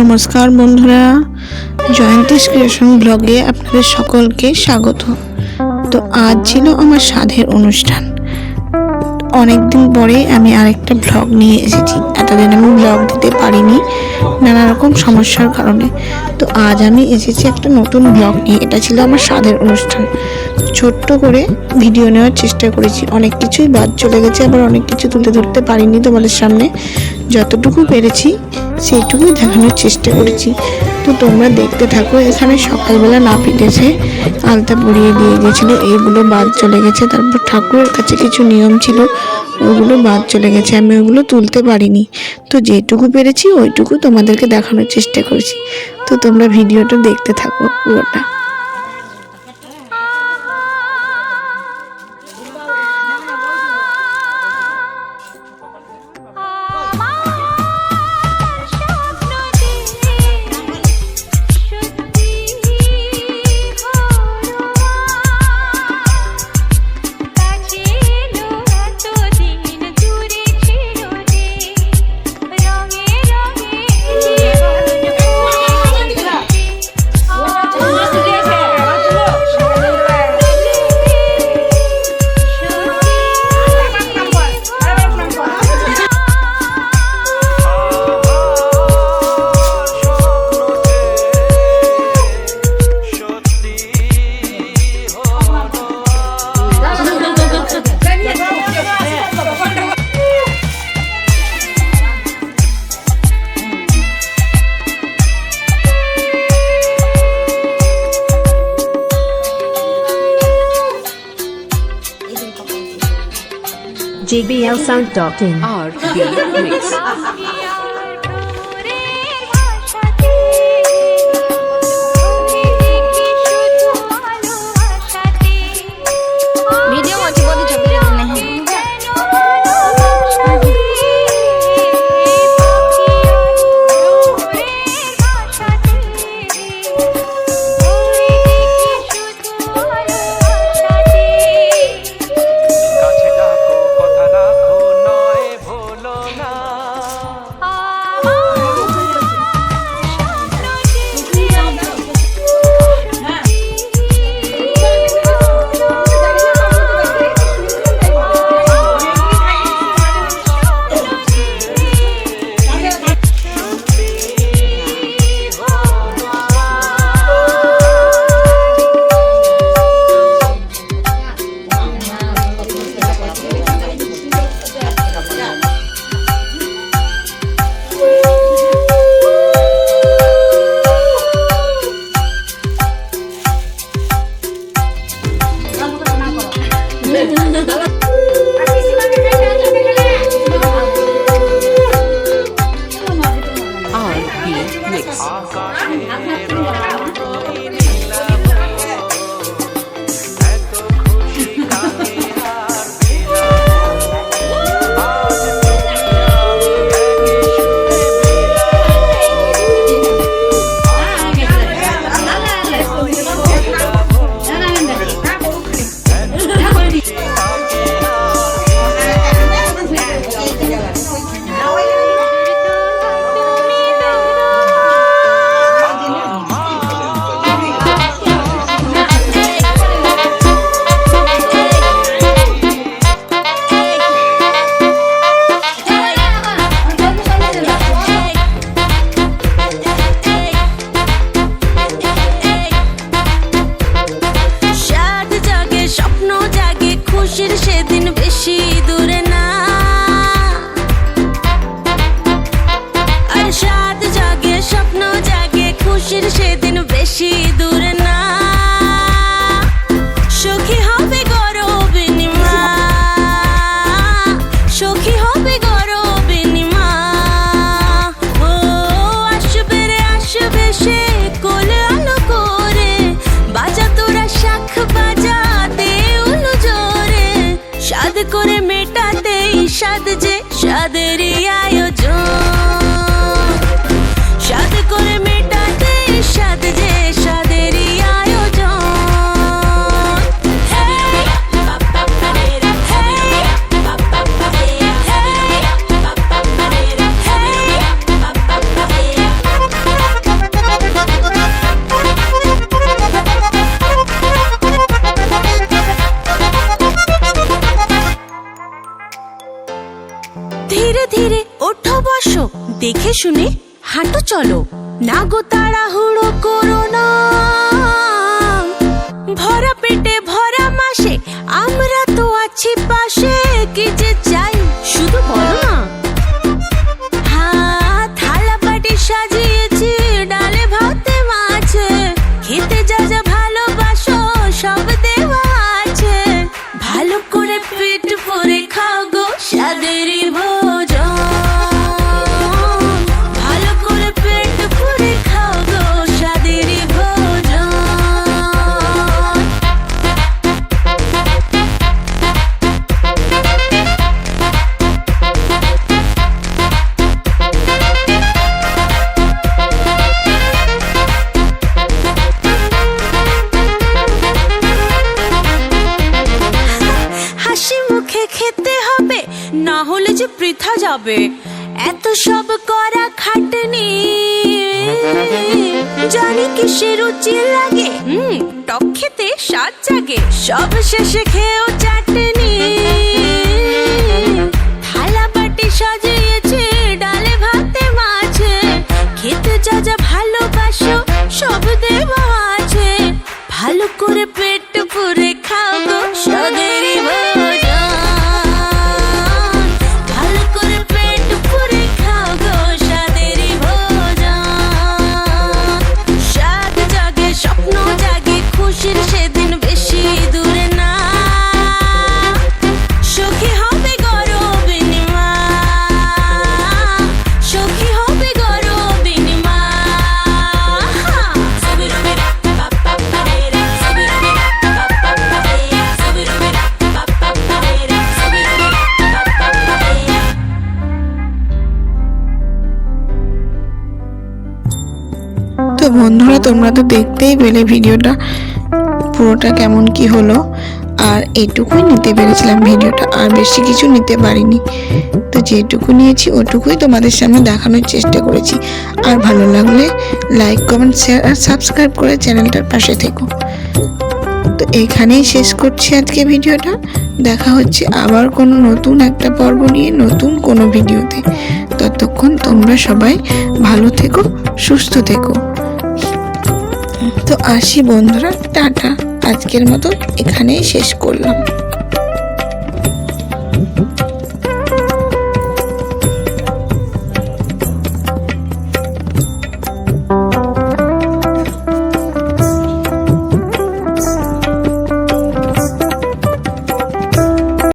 নমস্কার বন্ধুরা জয়ন্তীশ ক্রিয়েশন ব্লগে আপনাদের সকলকে স্বাগত। তো আজ ছিল আমার সাধের অনুষ্ঠান। অনেক দিন পরে আমি আরেকটা ব্লগ নিয়ে এসেছি। এতদিন আমি ব্লগ দিতে পারিনি নানা রকম সমস্যার কারণে। তো আজ আমি এসেছি একটা নতুন ব্লগ নিয়ে। এটা ছিল আমার স্বাদের অনুষ্ঠান। ছোট্ট করে ভিডিও নেওয়ার চেষ্টা করেছি। অনেক কিছুই বাদ চলে গেছে, আবার অনেক কিছু তুলে ধরতে পারিনি তোমাদের সামনে। যতটুকু পেরেছি, সেইটুকুই দেখানোর চেষ্টা করেছি। তো তোমরা দেখতে থাকো। এখানে সকালবেলা না এসে আলতা পরিয়ে দিয়ে গেছিল। এইগুলো বাদ চলে গেছে। তারপর ঠাকুরের কাছে কিছু নিয়ম ছিল, ওগুলো বাদ চলে গেছে। আমি ওগুলো তুলতে পারিনি। তো যেটুকু পেরেছি, ওইটুকু তোমাদেরকে দেখানোর চেষ্টা করেছি। তো তোমরা ভিডিওটা দেখতে থাকো পুরোটা। jblsound.in R B Mix. ਯਾਦ ਜੀ দেখে শুনে হাঁটো, চলো। না গো তাড়াহুড়ো করো ভরা পেটে ভরা মাসে আমরা তো আছি পাশে। কি যে চাই খেতে হবে, না হলে যে বৃথা যাবে। এত সব করা খাটনি। জানি কিসে রুচি লাগে। হুম, টক খেতে স্বাদ জাগে। সব শেষে খেয়েও চাটনি। থালা বাটি সাজিয়েছে, ডালে ভাতে মাছে। খেতে যা যা ভালোবাসো, সব দেওয়া আছে। ভালো করে পেট বন্ধুরা, তোমরা তো দেখতেই পেলে ভিডিওটা, পুরোটা কেমন কি হলো। আর এইটুকুই নিতে পেরেছিলাম ভিডিওটা, আর বেশি কিছু নিতে পারিনি। তো যেটুকু নিয়েছি, ওটুকুই তোমাদের সামনে দেখানোর চেষ্টা করেছি। আর ভালো লাগলে লাইক কমেন্ট শেয়ার আর সাবস্ক্রাইব করে চ্যানেলটার পাশে থেকো। তো এখানেই শেষ করছি আজকে ভিডিওটা। দেখা হচ্ছে আবার কোনো নতুন একটা পর্ব নিয়ে, নতুন কোনো ভিডিওতে। ততক্ষণ তোমরা সবাই ভালো থেকো, সুস্থ থেকো। তো আসি বন্ধুরা টাটা। আজকের মতো এখানেই শেষ করলাম।